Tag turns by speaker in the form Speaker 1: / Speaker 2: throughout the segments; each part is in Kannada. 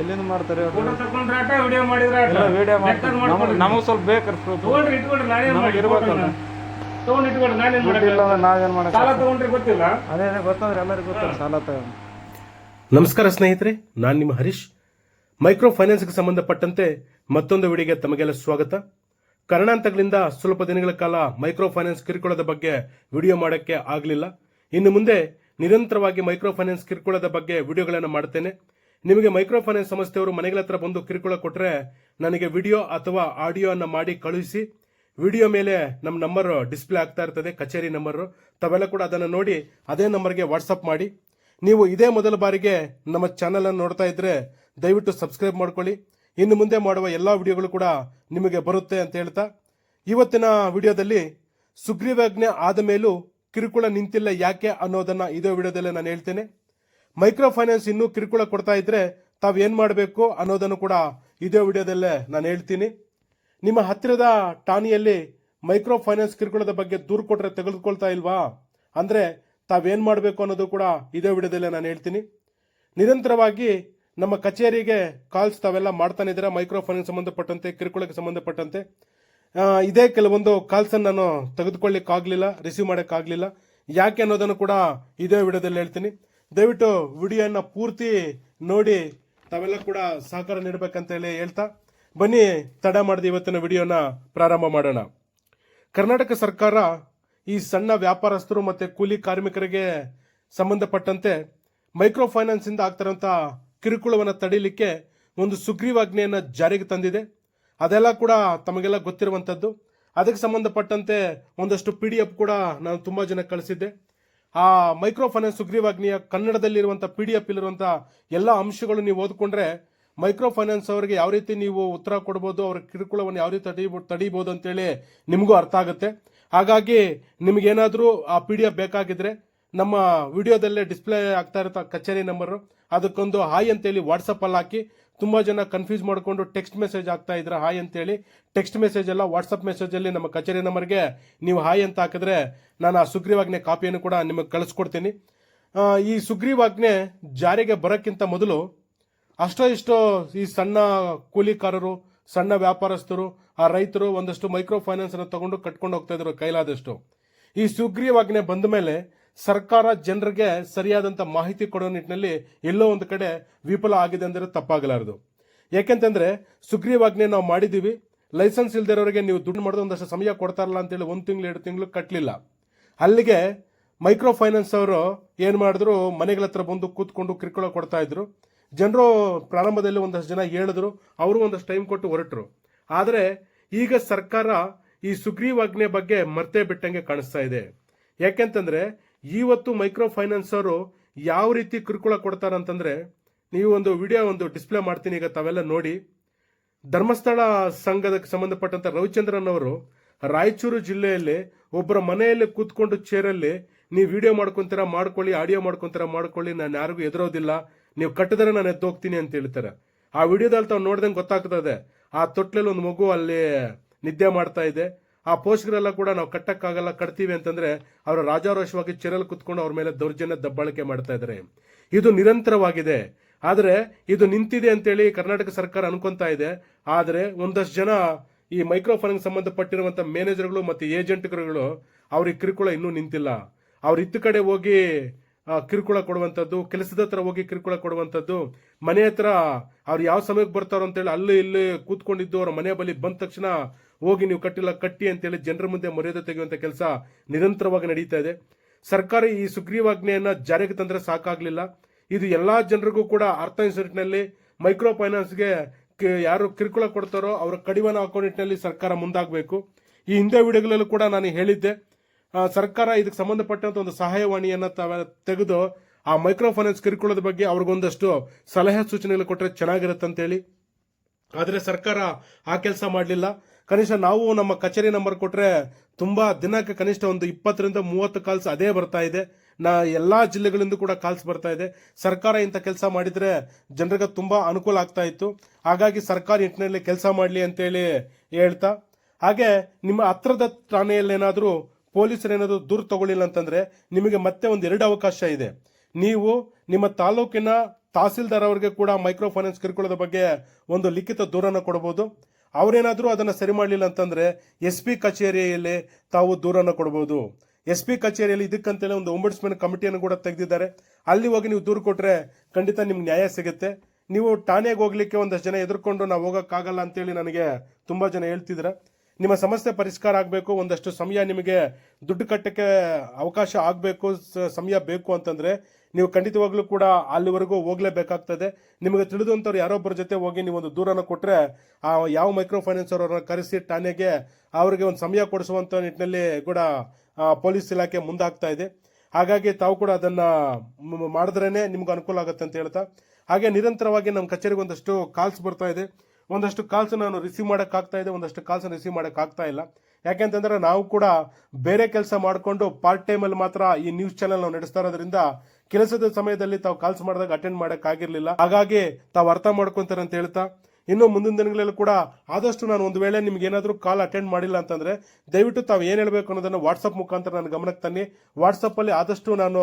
Speaker 1: ಎಲ್ಲಿಂದ ಮಾಡ್ತಾರೆ
Speaker 2: ವಿಡಿಯೋ ಮಾಡಿದ್ರೆ ಆಟ.
Speaker 1: ಎಲ್ಲ ವಿಡಿಯೋ ಮಾಡ್ತಾರೆ. ನಮಗೆ ಸ್ವಲ್ಪ ಬೇಕಾರೆ ಪ್ರೂಫ್
Speaker 2: ತಗೊಂಡ್ರೆ ಇಟ್ಕೊಡ್ರಿ ನಾನೇನ್
Speaker 1: ನಮಗೆ
Speaker 2: ಮಾಡಿ
Speaker 1: ಇರ್ಬೇಕಲ್ಲ.
Speaker 2: ತಗೊಂಡು ಇಟ್ಕೊಡ್ರಿ ನಾನೇನ್
Speaker 1: ದುಡ್ಡು
Speaker 2: ಮಾಡಕ್ಕೆ
Speaker 1: ಇಲ್ಲ ಅಂದ್ರೆ ನಾವೇನು ಮಾಡಕ್ಕೆ
Speaker 2: ಸಾಲ ತಗೊಂಡ್ರೆ ಗೊತ್ತಿಲ್ಲ?
Speaker 1: ಅದೇ ಅದೇ ಗೊತ್ತಂದ್ರೆ ಎಲ್ಲರಿಗೂ ಗೊತ್ತಲ್ಲ ಸಾಲ ತಗೊಂಡು.
Speaker 3: ನಮಸ್ಕಾರ ಸ್ನೇಹಿತರೆ ನಾನು ನಿಮ್ಮ ಹರೀಶ್. ಮೈಕ್ರೋ ಫೈನಾನ್ಸ್ಗೆ ಸಂಬಂಧಪಟ್ಟಂತೆ ಮತ್ತೊಂದು ವಿಡಿಯೋಗೆ ತಮಗೆಲ್ಲ ಸ್ವಾಗತ. ಕಾರಣಾಂತಗಳಿಂದ ಸ್ವಲ್ಪ ದಿನಗಳ ಕಾಲ ಮೈಕ್ರೋ ಫೈನಾನ್ಸ್ ಕಿರುಕುಳದ ಬಗ್ಗೆ ವಿಡಿಯೋ ಮಾಡೋಕ್ಕೆ ಆಗಲಿಲ್ಲ. ಇನ್ನು ಮುಂದೆ ನಿರಂತರವಾಗಿ ಮೈಕ್ರೋ ಫೈನಾನ್ಸ್ ಕಿರುಕುಳದ ಬಗ್ಗೆ ವಿಡಿಯೋಗಳನ್ನು ಮಾಡ್ತೇನೆ. ನಿಮಗೆ ಮೈಕ್ರೋ ಫೈನಾನ್ಸ್ ಸಂಸ್ಥೆಯವರು ಮನೆಗಳ ಹತ್ರ ಬಂದು ಕಿರುಕುಳ ಕೊಟ್ಟರೆ ನನಗೆ ವಿಡಿಯೋ ಅಥವಾ ಆಡಿಯೋ ಅನ್ನ ಮಾಡಿ ಕಳುಹಿಸಿ. ವಿಡಿಯೋ ಮೇಲೆ ನಮ್ಮ ನಂಬರ್ ಡಿಸ್ಪ್ಲೇ ಆಗ್ತಾ ಇರ್ತದೆ, ಕಚೇರಿ ನಂಬರು. ತಾವೆಲ್ಲ ಕೂಡ ಅದನ್ನು ನೋಡಿ ಅದೇ ನಂಬರ್ಗೆ ವಾಟ್ಸಪ್ ಮಾಡಿ. ನೀವು ಇದೇ ಮೊದಲ ಬಾರಿಗೆ ನಮ್ಮ ಚಾನಲನ್ನು ನೋಡ್ತಾ ಇದ್ರೆ ದಯವಿಟ್ಟು ಸಬ್ಸ್ಕ್ರೈಬ್ ಮಾಡ್ಕೊಳ್ಳಿ. ಇನ್ನು ಮುಂದೆ ಮಾಡುವ ಎಲ್ಲ ವಿಡಿಯೋಗಳು ಕೂಡ ನಿಮಗೆ ಬರುತ್ತೆ ಅಂತ ಹೇಳ್ತಾ. ಇವತ್ತಿನ ವಿಡಿಯೋದಲ್ಲಿ ಸುಗ್ರೀವಾಜ್ಞೆ ಆದ ಮೇಲೂ ಕಿರುಕುಳ ನಿಂತಿಲ್ಲ ಯಾಕೆ ಅನ್ನೋದನ್ನ ಇದೇ ವಿಡಿಯೋದಲ್ಲಿ ನಾನು ಹೇಳ್ತೇನೆ. ಮೈಕ್ರೋ ಫೈನಾನ್ಸ್ ಇನ್ನೂ ಕಿರುಕುಳ ಕೊಡ್ತಾ ಇದ್ರೆ ತಾವೇನು ಮಾಡಬೇಕು ಅನ್ನೋದನ್ನು ಕೂಡ ಇದೇ ವಿಡಿಯೋದಲ್ಲೇ ನಾನು ಹೇಳ್ತೀನಿ. ನಿಮ್ಮ ಹತ್ತಿರದ ಠಾಣಿಯಲ್ಲಿ ಮೈಕ್ರೋ ಫೈನಾನ್ಸ್ ಕಿರುಕುಳದ ಬಗ್ಗೆ ದೂರು ಕೊಟ್ಟರೆ ತೆಗೆದುಕೊಳ್ತಾ ಇಲ್ವಾ? ಅಂದ್ರೆ ತಾವೇನ್ ಮಾಡಬೇಕು ಅನ್ನೋದು ಕೂಡ ಇದೇ ವಿಡಿಯೋದಲ್ಲೇ ನಾನು ಹೇಳ್ತೀನಿ. ನಿರಂತರವಾಗಿ ನಮ್ಮ ಕಚೇರಿಗೆ ಕಾಲ್ಸ್ ತಾವೆಲ್ಲ ಮಾಡ್ತಾನೆ ಇದ್ದೀರಾ? ಮೈಕ್ರೋ ಫೈನಾನ್ಸ್ ಸಂಬಂಧಪಟ್ಟಂತೆ, ಕಿರುಕುಳಕ್ಕೆ ಸಂಬಂಧಪಟ್ಟಂತೆ. ಇದೇ ಕೆಲವೊಂದು ಕಾಲ್ಸನ್ನು ನಾನು ತೆಗೆದುಕೊಳ್ಳಿಕ್ಕಾಗಲಿಲ್ಲ, ರಿಸೀವ್ ಮಾಡೋಕ್ಕಾಗಲಿಲ್ಲ. ಯಾಕೆ ಅನ್ನೋದನ್ನು ಕೂಡ ಇದೇ ವಿಡಿಯೋದಲ್ಲಿ ಹೇಳ್ತೀನಿ. ದಯವಿಟ್ಟು ವಿಡಿಯೋನ ಪೂರ್ತಿ ನೋಡಿ, ತಾವೆಲ್ಲ ಕೂಡ ಸಹಕಾರ ನೀಡಬೇಕಂತ ಹೇಳಿ ಹೇಳ್ತಾ, ಬನ್ನಿ ತಡ ಮಾಡಿದ ಇವತ್ತಿನ ವಿಡಿಯೋನ ಪ್ರಾರಂಭ ಮಾಡೋಣ. ಕರ್ನಾಟಕ ಸರ್ಕಾರ ಈ ಸಣ್ಣ ವ್ಯಾಪಾರಸ್ಥರು ಮತ್ತೆ ಕೂಲಿ ಕಾರ್ಮಿಕರಿಗೆ ಸಂಬಂಧಪಟ್ಟಂತೆ ಮೈಕ್ರೋ ಫೈನಾನ್ಸ್ ಇಂದ ಆಗ್ತಿರೋಂಥ ಕಿರುಕುಳವನ್ನು ತಡೀಲಿಕ್ಕೆ ಒಂದು ಸುಗ್ರೀವಾಜ್ಞೆಯನ್ನು ಜಾರಿಗೆ ತಂದಿದೆ. ಅದೆಲ್ಲ ಕೂಡ ತಮಗೆಲ್ಲ ಗೊತ್ತಿರುವಂಥದ್ದು ಅದಕ್ಕೆ ಸಂಬಂಧಪಟ್ಟಂತೆ ಒಂದಷ್ಟು ಪಿ ಡಿ ಎಫ್ ಕೂಡ ನಾನು ತುಂಬ ಜನ ಕಳಿಸಿದ್ದೆ. ಆ ಮೈಕ್ರೋ ಫೈನಾನ್ಸ್ ಸುಗ್ರೀವಾಜ್ಞೆಯ ಕನ್ನಡದಲ್ಲಿರುವಂಥ ಪಿ ಡಿ ಎಫ್ ಇಲ್ಲಿರುವಂಥ ಎಲ್ಲ ಅಂಶಗಳು ನೀವು ಓದ್ಕೊಂಡ್ರೆ ಮೈಕ್ರೋ ಫೈನಾನ್ಸ್ ಅವರಿಗೆ ಯಾವ ರೀತಿ ನೀವು ಉತ್ತರ ಕೊಡ್ಬೋದು, ಅವರ ಕಿರುಕುಳವನ್ನು ಯಾವ ರೀತಿ ತಡೀಬೋದು ಅಂತೇಳಿ ನಿಮಗೂ ಅರ್ಥ ಆಗುತ್ತೆ. ಹಾಗಾಗಿ ನಿಮಗೇನಾದರೂ ಆ ಪಿ ಡಿ ಎಫ್ ಬೇಕಾಗಿದ್ರೆ ನಮ್ಮ ವಿಡಿಯೋದಲ್ಲೇ ಡಿಸ್ಪ್ಲೇ ಆಗ್ತಾ ಇರೋ ಕಚೇರಿ ನಂಬರು. ಅದಕ್ಕೊಂದು ಹಾಯ್ ಅಂತೇಳಿ ವಾಟ್ಸಪ್ಪಲ್ಲಿ ಹಾಕಿ ತುಂಬ ಜನ ಕನ್ಫ್ಯೂಸ್ ಮಾಡಿಕೊಂಡು ಟೆಕ್ಸ್ಟ್ ಮೆಸೇಜ್ ಆಗ್ತಾ ಇದ್ರೆ. ಹಾಯ್ ಅಂತೇಳಿ ಟೆಕ್ಸ್ಟ್ ಮೆಸೇಜ್ ಎಲ್ಲ ವಾಟ್ಸಪ್ ಮೆಸೇಜಲ್ಲಿ ನಮ್ಮ ಕಚೇರಿ ನಂಬರ್ಗೆ ನೀವು ಹಾಯ್ ಅಂತ ಹಾಕಿದ್ರೆ ನಾನು ಆ ಸುಗ್ರೀವಾಜ್ಞೆ ಕಾಪಿಯನ್ನು ಕೂಡ ನಿಮಗೆ ಕಳಿಸ್ಕೊಡ್ತೀನಿ. ಈ ಸುಗ್ರೀವಾಜ್ಞೆ ಜಾರಿಗೆ ಬರೋಕ್ಕಿಂತ ಮೊದಲು ಅಷ್ಟೋ ಇಷ್ಟೋ ಈ ಸಣ್ಣ ಕೂಲಿಕಾರರು, ಸಣ್ಣ ವ್ಯಾಪಾರಸ್ಥರು, ಆ ರೈತರು ಒಂದಷ್ಟು ಮೈಕ್ರೋ ಫೈನಾನ್ಸ್ ಅನ್ನು ತಗೊಂಡು ಕಟ್ಕೊಂಡು ಹೋಗ್ತಾ ಇದ್ರು ಕೈಲಾದಷ್ಟು. ಈ ಸುಗ್ರೀವಾಜ್ಞೆ ಬಂದ ಮೇಲೆ ಸರ್ಕಾರ ಜನರಿಗೆ ಸರಿಯಾದಂತ ಮಾಹಿತಿ ಕೊಡೋ ನಿಟ್ಟಿನಲ್ಲಿ ಎಲ್ಲೋ ಒಂದು ಕಡೆ ವಿಫಲ ಆಗಿದೆ ಅಂದರೆ ತಪ್ಪಾಗಲಾರದು. ಯಾಕೆಂತಂದ್ರೆ ಸುಗ್ರೀವಾಜ್ಞೆ ನಾವು ಮಾಡಿದೀವಿ ಲೈಸೆನ್ಸ್ ಇಲ್ದಿರೋರಿಗೆ ನೀವು ದುಡ್ಡು ಮಾಡಿದ ಒಂದಷ್ಟು ಸಮಯ ಕೊಡ್ತಾರಲ್ಲ ಅಂತೇಳಿ ಒಂದು ತಿಂಗಳು, ಎರಡು ತಿಂಗಳು ಕಟ್ಟಲಿಲ್ಲ ಅಲ್ಲಿಗೆ ಮೈಕ್ರೋ ಫೈನಾನ್ಸ್ ಅವರು ಏನು ಮಾಡಿದ್ರು, ಮನೆಗಳ ಹತ್ರ ಬಂದು ಕೂತ್ಕೊಂಡು ಕಿರುಕುಳ ಕೊಡ್ತಾ ಇದ್ರು. ಜನರು ಪ್ರಾರಂಭದಲ್ಲಿ ಒಂದಷ್ಟು ಜನ ಹೇಳಿದ್ರು, ಅವರು ಒಂದಷ್ಟು ಟೈಮ್ ಕೊಟ್ಟು ಹೊರಟರು. ಆದರೆ ಈಗ ಸರ್ಕಾರ ಈ ಸುಗ್ರೀವಾಜ್ಞೆ ಬಗ್ಗೆ ಮರ್ತೇ ಬಿಟ್ಟಂಗೆ ಕಾಣಿಸ್ತಾ ಇದೆ. ಯಾಕೆಂತಂದ್ರೆ ಇವತ್ತು ಮೈಕ್ರೋ ಅವರು ಯಾವ ರೀತಿ ಕಿರುಕುಳ ಕೊಡ್ತಾರಂತಂದ್ರೆ ನೀವು ಒಂದು ವಿಡಿಯೋ ಒಂದು ಡಿಸ್ಪ್ಲೇ ಮಾಡ್ತೀನಿ ಈಗ ತಾವೆಲ್ಲ ನೋಡಿ. ಧರ್ಮಸ್ಥಳ ಸಂಘದಕ್ಕೆ ಸಂಬಂಧಪಟ್ಟಂತ ರವಿಚಂದ್ರನ್ ಅವರು ರಾಯಚೂರು ಜಿಲ್ಲೆಯಲ್ಲಿ ಒಬ್ಬರ ಮನೆಯಲ್ಲಿ ಕೂತ್ಕೊಂಡು ಚೇರಲ್ಲಿ ನೀವು ವಿಡಿಯೋ ಮಾಡ್ಕೊಂತೀರಾ, ಮಾಡ್ಕೊಳ್ಳಿ, ಆಡಿಯೋ ಮಾಡ್ಕೊಂತೀರಾ, ಮಾಡ್ಕೊಳ್ಳಿ, ನಾನು ಯಾರಿಗೂ ಎದುರೋದಿಲ್ಲ ನೀವು ಕಟ್ಟಿದ್ರೆ ನಾನು ಎದ್ದೋಗ್ತೀನಿ ಅಂತ ಹೇಳ್ತಾರೆ. ಆ ವಿಡಿಯೋದಲ್ಲಿ ತಾವು ನೋಡ್ದಂಗೆ ಗೊತ್ತಾಗ್ತದೆ, ಆ ತೊಟ್ಲಲ್ಲಿ ಒಂದು ಮಗು ಅಲ್ಲಿ ನಿದ್ದೆ ಮಾಡ್ತಾ ಇದೆ. ಆ ಪೋಷಕರೆಲ್ಲ ಕೂಡ ನಾವು ಕಟ್ಟಕ್ಕಾಗಲ್ಲ, ಕಟ್ತೀವಿ ಅಂತಂದ್ರೆ ಅವರ ರಾಜಾರೋಷವಾಗಿ ಚೆರಲ್ ಕುತ್ಕೊಂಡು ಅವ್ರ ಮೇಲೆ ದೌರ್ಜನ್ಯ ದಬ್ಬಾಳಿಕೆ ಮಾಡ್ತಾ ಇದ್ದಾರೆ. ಇದು ನಿರಂತರವಾಗಿದೆ. ಆದರೆ ಇದು ನಿಂತಿದೆ ಅಂತೇಳಿ ಕರ್ನಾಟಕ ಸರ್ಕಾರ ಅನ್ಕೊಂತಾ ಇದೆ. ಆದರೆ ಒಂದಷ್ಟು ಜನ ಈ ಮೈಕ್ರೋ ಫೈನಾನ್ಸ್ ಸಂಬಂಧಪಟ್ಟಿರುವಂತ ಮ್ಯಾನೇಜರ್ಗಳು ಮತ್ತು ಏಜೆಂಟ್ಗಳು ಅವ್ರಿಗೆ ಕಿರುಕುಳ ಇನ್ನೂ ನಿಂತಿಲ್ಲ. ಅವ್ರ ಇತ್ತ ಕಡೆ ಹೋಗಿ ಕಿರುಕುಳ ಕೊಡುವಂಥದ್ದು ಕೆಲಸದ ಹತ್ರ ಹೋಗಿ ಕಿರುಕುಳ ಕೊಡುವಂಥದ್ದು ಮನೆ ಹತ್ರ ಅವ್ರು ಯಾವ ಸಮಯಕ್ಕೆ ಬರ್ತಾರೋ ಅಂತೇಳಿ ಅಲ್ಲಿ ಇಲ್ಲಿ ಕೂತ್ಕೊಂಡಿದ್ದು, ಅವ್ರ ಮನೆ ಬಳಿ ಬಂದ ತಕ್ಷಣ ಹೋಗಿ ನೀವು ಕಟ್ಟಿಲ್ಲ, ಕಟ್ಟಿ ಅಂತೇಳಿ ಜನರ ಮುಂದೆ ಮರ್ಯಾದೆ ತೆಗೆಯುವಂಥ ಕೆಲಸ ನಿರಂತರವಾಗಿ ನಡೀತಾ ಇದೆ. ಸರ್ಕಾರ ಈ ಸುಗ್ರೀವಾಜ್ಞೆಯನ್ನ ಜಾರಿಗೆ ತಂದ್ರೆ ಸಾಕಾಗಲಿಲ್ಲ. ಇದು ಎಲ್ಲಾ ಜನರಿಗೂ ಕೂಡ ಅರ್ಥ ನಿಟ್ಟಿನಲ್ಲಿ ಮೈಕ್ರೋ ಫೈನಾನ್ಸ್ಗೆ ಯಾರು ಕಿರುಕುಳ ಕೊಡ್ತಾರೋ ಅವರ ಕಡಿವನ ಹಾಕೋ ನಿಟ್ಟಿನಲ್ಲಿ ಸರ್ಕಾರ ಮುಂದಾಗಬೇಕು. ಈ ಹಿಂದೆ ವಿಡಿಯೋಗಳಲ್ಲೂ ಕೂಡ ನಾನು ಹೇಳಿದ್ದೆ. ಸರ್ಕಾರ ಇದಕ್ಕೆ ಸಂಬಂಧಪಟ್ಟಂತ ಒಂದು ಸಹಾಯವಾಣಿಯನ್ನು ತೆಗೆದು ಆ ಮೈಕ್ರೋ ಫೈನಾನ್ಸ್ ಕಿರುಕುಳದ ಬಗ್ಗೆ ಅವ್ರಿಗೊಂದಷ್ಟು ಸಲಹೆ ಸೂಚನೆಗಳು ಕೊಟ್ಟರೆ ಚೆನ್ನಾಗಿರುತ್ತೆ ಅಂತೇಳಿ ಆದರೆ ಸರ್ಕಾರ ಆ ಕೆಲಸ ಮಾಡಲಿಲ್ಲ. ಕನಿಷ್ಠ ನಾವು ನಮ್ಮ ಕಚೇರಿ ನಂಬರ್ ಕೊಟ್ಟರೆ ತುಂಬಾ ದಿನಕ್ಕೆ ಕನಿಷ್ಠ ಒಂದು ಇಪ್ಪತ್ತರಿಂದ ಮೂವತ್ತು ಕಾಲ್ಸ್ ಅದೇ ಬರ್ತಾ ಇದೆ. ನಾ ಎಲ್ಲಾ ಜಿಲ್ಲೆಗಳಿಂದ ಕೂಡ ಕಾಲ್ಸ್ ಬರ್ತಾ ಇದೆ. ಸರ್ಕಾರ ಇಂಥ ಕೆಲಸ ಮಾಡಿದ್ರೆ ಜನರಿಗೆ ತುಂಬಾ ಅನುಕೂಲ ಆಗ್ತಾ ಇತ್ತು. ಹಾಗಾಗಿ ಸರ್ಕಾರ ನಿಟ್ಟಿನಲ್ಲಿ ಕೆಲಸ ಮಾಡಲಿ ಅಂತೇಳಿ ಹೇಳ್ತಾ. ಹಾಗೆ ನಿಮ್ಮ ಹತ್ರದ ಠಾಣೆಯಲ್ಲೇನಾದರೂ ಪೊಲೀಸರೇನಾದರೂ ದೂರು ತಗೊಳ್ಳಿಲ್ಲ ಅಂತಂದ್ರೆ ನಿಮಗೆ ಮತ್ತೆ ಒಂದು ಎರಡು ಅವಕಾಶ ಇದೆ. ನೀವು ನಿಮ್ಮ ತಾಲೂಕಿನ ತಹಸೀಲ್ದಾರ್ ಅವರಿಗೆ ಕೂಡ ಮೈಕ್ರೋ ಫೈನಾನ್ಸ್ ಕಿರುಕುಳದ ಬಗ್ಗೆ ಒಂದು ಲಿಖಿತ ದೂರನ್ನು ಕೊಡಬಹುದು ಅವರೇನಾದರೂ ಅದನ್ನು ಸರಿ ಮಾಡಲಿಲ್ಲ ಅಂತಂದರೆ ಎಸ್ ಪಿ ಕಚೇರಿಯಲ್ಲಿ ತಾವು ದೂರನ್ನು ಕೊಡ್ಬೋದು. ಎಸ್ ಪಿ ಕಚೇರಿಯಲ್ಲಿ ಇದಕ್ಕಂತೇಳಿ ಒಂದು ಒಂಬಡ್ಸ್ಮೆನ್ ಕಮಿಟಿಯನ್ನು ಕೂಡ ತೆಗೆದಿದ್ದಾರೆ. ಅಲ್ಲಿ ಹೋಗಿ ನೀವು ದೂರು ಕೊಟ್ಟರೆ ಖಂಡಿತ ನಿಮ್ಗೆ ನ್ಯಾಯ ಸಿಗುತ್ತೆ. ನೀವು ಠಾಣೆಗೆ ಹೋಗ್ಲಿಕ್ಕೆ ಒಂದಷ್ಟು ಜನ ಎದುರ್ಕೊಂಡು ನಾವು ಹೋಗೋಕ್ಕಾಗಲ್ಲ ಅಂತೇಳಿ ನನಗೆ ತುಂಬ ಜನ ಹೇಳ್ತಿದ್ರೆ. ನಿಮ್ಮ ಸಮಸ್ಯೆ ಪರಿಷ್ಕಾರ ಆಗಬೇಕು, ಒಂದಷ್ಟು ಸಮಯ ನಿಮಗೆ ದುಡ್ಡು ಕಟ್ಟಕ್ಕೆ ಅವಕಾಶ ಆಗಬೇಕು ಸಮಯ ಬೇಕು ಅಂತಂದ್ರೆ ನೀವು ಖಂಡಿತವಾಗ್ಲೂ ಕೂಡ ಅಲ್ಲಿವರೆಗೂ ಹೋಗ್ಲೇಬೇಕಾಗ್ತದೆ. ನಿಮಗೆ ತಿಳಿದಂಥವ್ರು ಯಾರೊಬ್ಬರ ಜೊತೆ ಹೋಗಿ ನೀವು ಒಂದು ದೂರನ ಕೊಟ್ಟರೆ ಆ, ಯಾವ ಮೈಕ್ರೋ ಫೈನಾನ್ಸ್ ಅವರನ್ನ ಕರೆಸಿ ಠಾಣೆಗೆ ಅವರಿಗೆ ಒಂದು ಸಮಯ ಕೊಡಿಸುವಂಥ ನಿಟ್ಟಿನಲ್ಲಿ ಕೂಡ ಪೊಲೀಸ್ ಇಲಾಖೆ ಮುಂದಾಗ್ತಾ ಇದೆ. ಹಾಗಾಗಿ ತಾವು ಕೂಡ ಅದನ್ನ ಮಾಡಿದ್ರೇ ನಿಮ್ಗೆ ಅನುಕೂಲ ಆಗುತ್ತೆ ಅಂತ ಹೇಳ್ತಾ. ಹಾಗೆ ನಿರಂತರವಾಗಿ ನಮ್ಮ ಕಚೇರಿಗೆ ಒಂದಷ್ಟು ಕಾಲ್ಸ್ ಬರ್ತಾ ಇದೆ. ಒಂದಷ್ಟು ಕಾಲ್ಸ್ ನಾನು ರಿಸೀವ್ ಮಾಡೋಕ್ಕಾಗ್ತಾ ಇದೆ, ಒಂದಷ್ಟು ಕಾಲ್ಸ್ ರಿಸೀವ್ ಮಾಡೋಕ್ಕಾಗ್ತಾ ಇಲ್ಲ. ಯಾಕೆಂತಂದ್ರೆ ನಾವು ಕೂಡ ಬೇರೆ ಕೆಲಸ ಮಾಡಿಕೊಂಡು ಪಾರ್ಟ್ ಟೈಮಲ್ಲಿ ಮಾತ್ರ ಈ ನ್ಯೂಸ್ ಚಾನೆಲ್ ನಾವು ನಡೆಸ್ತಾ ಇರೋದ್ರಿಂದ ಕೆಲಸದ ಸಮಯದಲ್ಲಿ ತಾವು ಕಾಲ್ಸ್ ಮಾಡಿದಾಗ ಅಟೆಂಡ್ ಮಾಡೋಕ್ಕಾಗಿರಲಿಲ್ಲ ಹಾಗಾಗಿ ತಾವು ಅರ್ಥ ಮಾಡ್ಕೊಂತಾರೆ ಅಂತ ಹೇಳ್ತಾ, ಇನ್ನು ಮುಂದಿನ ದಿನಗಳಲ್ಲೂ ಕೂಡ ಆದಷ್ಟು ನಾನು ಒಂದು ವೇಳೆ ನಿಮ್ಗೆ ಏನಾದರೂ ಕಾಲ್ ಅಟೆಂಡ್ ಮಾಡಿಲ್ಲ ಅಂತಂದ್ರೆ, ದಯವಿಟ್ಟು ತಾವು ಏನು ಹೇಳಬೇಕು ಅನ್ನೋದನ್ನು ವಾಟ್ಸಪ್ ಮುಖಾಂತರ ನಾನು ಗಮನಕ್ಕೆ ತನ್ನಿ. ವಾಟ್ಸಪ್ ಅಲ್ಲಿ ಆದಷ್ಟು ನಾನು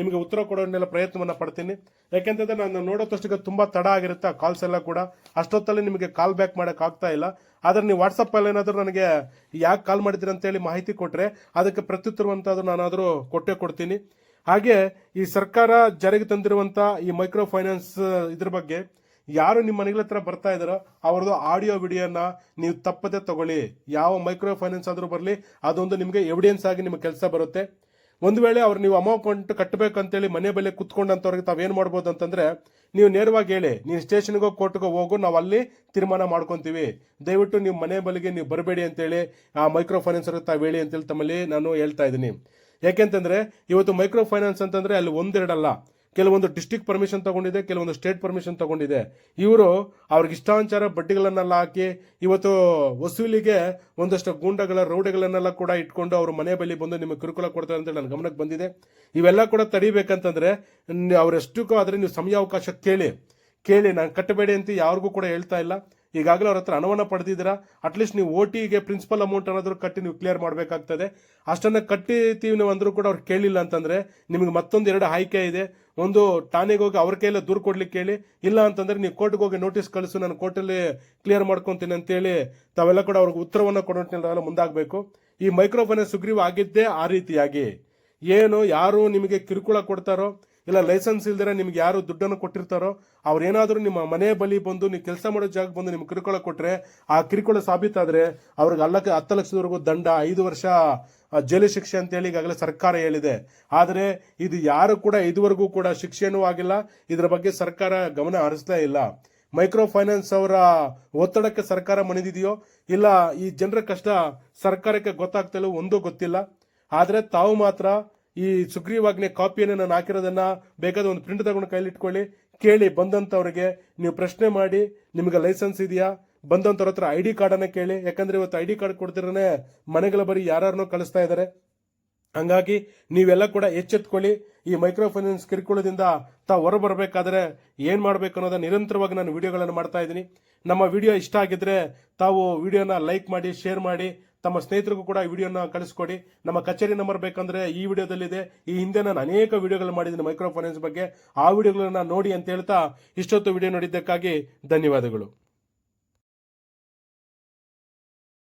Speaker 3: ನಿಮಗೆ ಉತ್ತರ ಕೊಡೋನ್ನೆಲ್ಲ ಪ್ರಯತ್ನವನ್ನ ಪಡ್ತೀನಿ. ಯಾಕೆಂತಂದ್ರೆ ನಾನು ನೋಡೋದಷ್ಟಿಗೆ ತುಂಬಾ ತಡ ಆಗಿರುತ್ತೆ ಆ ಕಾಲ್ಸ್ ಎಲ್ಲ ಕೂಡ. ಅಷ್ಟೊತ್ತಲ್ಲಿ ನಿಮಗೆ ಕಾಲ್ ಬ್ಯಾಕ್ ಮಾಡಕ್ ಆಗ್ತಾ ಇಲ್ಲ. ಆದ್ರೆ ನೀವು ವಾಟ್ಸಪ್ ಅಲ್ಲಿ ಏನಾದರೂ ನನಗೆ ಯಾಕೆ ಕಾಲ್ ಮಾಡಿದ್ರಿ ಅಂತೇಳಿ ಮಾಹಿತಿ ಕೊಟ್ರೆ, ಅದಕ್ಕೆ ಪ್ರತ್ಯುತ್ತರವಂತಾದ್ರೂ ನಾನಾದರೂ ಕೊಟ್ಟೇ ಕೊಡ್ತೀನಿ. ಹಾಗೆ ಈ ಸರ್ಕಾರ ಜಾರಿಗೆ ತಂದಿರುವಂತ ಈ ಮೈಕ್ರೋ ಫೈನಾನ್ಸ್ ಇದ್ರ ಬಗ್ಗೆ ಯಾರು ನಿಮ್ಮ ಮನೆಗಳ ಹತ್ರ ಬರ್ತಾ ಇದ್ದಾರೋ ಅವ್ರದ್ದು ಆಡಿಯೋ ವಿಡಿಯೋನ ನೀವು ತಪ್ಪದೆ ತಗೊಳ್ಳಿ. ಯಾವ ಮೈಕ್ರೋ ಫೈನಾನ್ಸ್ ಆದ್ರೂ ಬರಲಿ, ಅದೊಂದು ನಿಮಗೆ ಎವಿಡೆನ್ಸ್ ಆಗಿ ನಿಮ್ಮ ಕೆಲಸ ಬರುತ್ತೆ. ಒಂದು ವೇಳೆ ಅವ್ರು ನೀವು ಅಮೌಂಟ್ ಕಟ್ಟಬೇಕಂತೇಳಿ ಮನೆ ಬೆಲೆ ಕುತ್ಕೊಂಡಂತವ್ರಿಗೆ ತಾವೇನು ಮಾಡ್ಬೋದು ಅಂತಂದ್ರೆ ನೀವು ನೇರವಾಗಿ ಹೇಳಿ ನೀವು ಸ್ಟೇಷನ್ಗೋ ಕೋರ್ಟ್ಗೋ ಹೋಗು, ನಾವು ಅಲ್ಲಿ ತೀರ್ಮಾನ ಮಾಡ್ಕೊತೀವಿ. ದಯವಿಟ್ಟು ನೀವು ಮನೆ ಬಲಿಗೆ ನೀವು ಬರಬೇಡಿ ಅಂತೇಳಿ ಆ ಮೈಕ್ರೋ ಫೈನಾನ್ಸ್ ತಾವು ಹೇಳಿ ಅಂತೇಳಿ ತಮ್ಮಲ್ಲಿ ನಾನು ಹೇಳ್ತಾ ಇದ್ದೀನಿ. ಯಾಕೆಂತಂದ್ರೆ ಇವತ್ತು ಮೈಕ್ರೋ ಫೈನಾನ್ಸ್ ಅಂತಂದ್ರೆ ಅಲ್ಲಿ ಒಂದೆರಡಲ್ಲ. ಕೆಲವೊಂದು ಡಿಸ್ಟಿಕ್ ಪರ್ಮಿಷನ್ ತಗೊಂಡಿದೆ, ಕೆಲವೊಂದು ಸ್ಟೇಟ್ ಪರ್ಮಿಷನ್ ತಗೊಂಡಿದೆ. ಇವರು ಅವ್ರಿಗೆ ಇಷ್ಟಾಂಚಾರ ಬಡ್ಡಿಗಳನ್ನೆಲ್ಲ ಹಾಕಿ ಇವತ್ತು ವಸೂಲಿಗೆ ಒಂದಷ್ಟು ಗೂಂಡಗಳ, ರೌಡಿಗಳನ್ನೆಲ್ಲ ಕೂಡ ಇಟ್ಕೊಂಡು ಅವ್ರ ಮನೆ ಬಳಿ ಬಂದು ನಿಮಗೆ ಕಿರುಕುಳ ಕೊಡ್ತಾರೆ ಅಂತ ನನ್ನ ಗಮನಕ್ಕೆ ಬಂದಿದೆ. ಇವೆಲ್ಲ ಕೂಡ ತಡಿಬೇಕಂತಂದ್ರೆ ಅವರೆಷ್ಟಕ್ಕೂ ಆದರೆ ನೀವು ಸಮಯಾವಕಾಶ ಕೇಳಿ. ಕೇಳಿ, ನಾನು ಕಟ್ಟಬೇಡಿ ಅಂತ ಯಾರಿಗೂ ಕೂಡ ಹೇಳ್ತಾ ಇಲ್ಲ. ಈಗಾಗಲೇ ಅವ್ರ ಹತ್ರ ಹಣವನ್ನು ಪಡೆದಿದ್ದೀರಾ? ಅಟ್ಲೀಸ್ಟ್ ನೀವು ಓ ಟಿಗೆ ಪ್ರಿನ್ಸಿಪಲ್ ಅಮೌಂಟ್ ಅನ್ನೋದ್ರ ಕಟ್ಟಿ ನೀವು ಕ್ಲಿಯರ್ ಮಾಡಬೇಕಾಗ್ತದೆ. ಅಷ್ಟನ್ನು ಕಟ್ಟಿತೀವಿ ನೀವು ಅಂದರೂ ಕೂಡ ಅವ್ರು ಕೇಳಿಲ್ಲ ಅಂತಂದರೆ ನಿಮಗೆ ಮತ್ತೊಂದು ಎರಡು ಆಯ್ಕೆ ಇದೆ. ಒಂದು, ಠಾಣೆಗೆ ಹೋಗಿ ಅವ್ರ ಕೈಯಲ್ಲೇ ದೂರು ಕೊಡ್ಲಿಕ್ಕೆ ಹೇಳಿ ಇಲ್ಲ ಅಂತಂದ್ರೆ ನೀವು ಕೋರ್ಟ್ಗೆ ಹೋಗಿ ನೋಟಿಸ್ ಕಳಿಸು, ನಾನು ಕೋರ್ಟಲ್ಲಿ ಕ್ಲಿಯರ್ ಮಾಡ್ಕೊತೀನಿ ಅಂತೇಳಿ ತಾವೆಲ್ಲ ಕೂಡ ಅವ್ರಿಗೆ ಉತ್ತರವನ್ನು ಕೊಡೋಲ್ಲ ಮುಂದಾಗಬೇಕು. ಈ ಮೈಕ್ರೋ ಫೈನಾನ್ಸ್ ಸುಗ್ರೀವ್ ಆಗಿದ್ದೇ ಆ ರೀತಿಯಾಗಿ. ಏನು, ಯಾರು ನಿಮಗೆ ಕಿರುಕುಳ ಕೊಡ್ತಾರೋ ಇಲ್ಲ ಲೈಸೆನ್ಸ್ ಇಲ್ದಿರ ನಿಮ್ಗೆ ಯಾರು ದುಡ್ಡನ್ನು ಕೊಟ್ಟಿರ್ತಾರೋ, ಅವ್ರೇನಾದರೂ ನಿಮ್ಮ ಮನೆ ಬಳಿ ಬಂದು ನೀವು ಕೆಲಸ ಮಾಡೋ ಜಾಗ ಬಂದು ನಿಮ್ಗೆ ಕಿರುಕುಳ ಕೊಟ್ರೆ, ಆ ಕಿರುಕುಳ ಸಾಬೀತಾದರೆ ಅವ್ರಿಗೆ ಅಲ್ಲಕ್ಕೆ ಹತ್ತು ಲಕ್ಷದವರೆಗೂ ದಂಡ, ಐದು ವರ್ಷ ಜೈಲು ಶಿಕ್ಷೆ ಅಂತೇಳಿ ಈಗಾಗಲೇ ಸರ್ಕಾರ ಹೇಳಿದೆ. ಆದರೆ ಇದು ಯಾರು ಕೂಡ ಇದುವರೆಗೂ ಕೂಡ ಶಿಕ್ಷೆನೂ ಆಗಿಲ್ಲ, ಇದರ ಬಗ್ಗೆ ಸರ್ಕಾರ ಗಮನ ಹರಿಸ್ತಾ ಇಲ್ಲ. ಮೈಕ್ರೋ ಫೈನಾನ್ಸ್ ಅವರ ಒತ್ತಡಕ್ಕೆ ಸರ್ಕಾರ ಮಣಿದಿದೆಯೋ, ಇಲ್ಲ, ಈ ಜನರ ಕಷ್ಟ ಸರ್ಕಾರಕ್ಕೆ ಗೊತ್ತಾಗ್ತಿಲ್ಲ ಒಂದೂ ಗೊತ್ತಿಲ್ಲ. ಆದರೆ ತಾವು ಮಾತ್ರ ಈ ಸುಗ್ರೀವಾಜ್ಞೆ ಕಾಪಿಯನ್ನು ನಾನು ಹಾಕಿರೋದನ್ನ ಬೇಕಾದ ಒಂದು ಪ್ರಿಂಟ್ ತಗೊಂಡು ಕೈಲಿಟ್ಕೊಳ್ಳಿ ಕೇಳಿ ಬಂದಂಥವ್ರಿಗೆ ನೀವು ಪ್ರಶ್ನೆ ಮಾಡಿ, ನಿಮಗೆ ಲೈಸೆನ್ಸ್ ಇದೆಯಾ? ಬಂದಂಥವ್ರ ಹತ್ರ ಐ ಡಿ ಕಾರ್ಡನ್ನು ಕೇಳಿ. ಯಾಕಂದ್ರೆ ಇವತ್ತು ಐ ಡಿ ಕಾರ್ಡ್ ಕೊಡ್ತಿರೇ ಮನೆಗಳ ಬರೀ ಯಾರನ್ನೋ ಕಳಿಸ್ತಾ ಇದ್ದಾರೆ ಹಂಗಾಗಿ ನೀವೆಲ್ಲ ಕೂಡ ಎಚ್ಚೆತ್ಕೊಳ್ಳಿ. ಈ ಮೈಕ್ರೋ ಫೈನಾನ್ಸ್ ಕಿರುಕುಳದಿಂದ ತಾವು ಹೊರಬರಬೇಕಾದ್ರೆ ಏನು ಮಾಡಬೇಕು ಅನ್ನೋದನ್ನ ನಿರಂತರವಾಗಿ ನಾನು ವಿಡಿಯೋಗಳನ್ನು ಮಾಡ್ತಾ ಇದ್ದೀನಿ. ನಮ್ಮ ವಿಡಿಯೋ ಇಷ್ಟ ಆಗಿದ್ರೆ ತಾವು ವಿಡಿಯೋನ ಲೈಕ್ ಮಾಡಿ ಶೇರ್ ಮಾಡಿ ತಮ್ಮ ಸ್ನೇಹಿತರಿಗೂ ಕೂಡ ಈ ವಿಡಿಯೋನ ಕಳಿಸ್ಕೊಡಿ. ನಮ್ಮ ಕಚೇರಿ ನಂಬರ್ ಬೇಕಂದ್ರೆ ಈ ವಿಡಿಯೋದಲ್ಲಿದೆ. ಈ ಹಿಂದೆ ನಾನು ಅನೇಕ ವಿಡಿಯೋಗಳು ಮಾಡಿದ್ದೀನಿ ಮೈಕ್ರೋ ಫೈನಾನ್ಸ್ ಬಗ್ಗೆ. ಆ ವಿಡಿಯೋಗಳನ್ನ ನೋಡಿ ಅಂತ ಹೇಳ್ತಾ ಇಷ್ಟೊತ್ತು ವಿಡಿಯೋ ನೋಡಿದ್ದಕ್ಕಾಗಿ ಧನ್ಯವಾದಗಳು.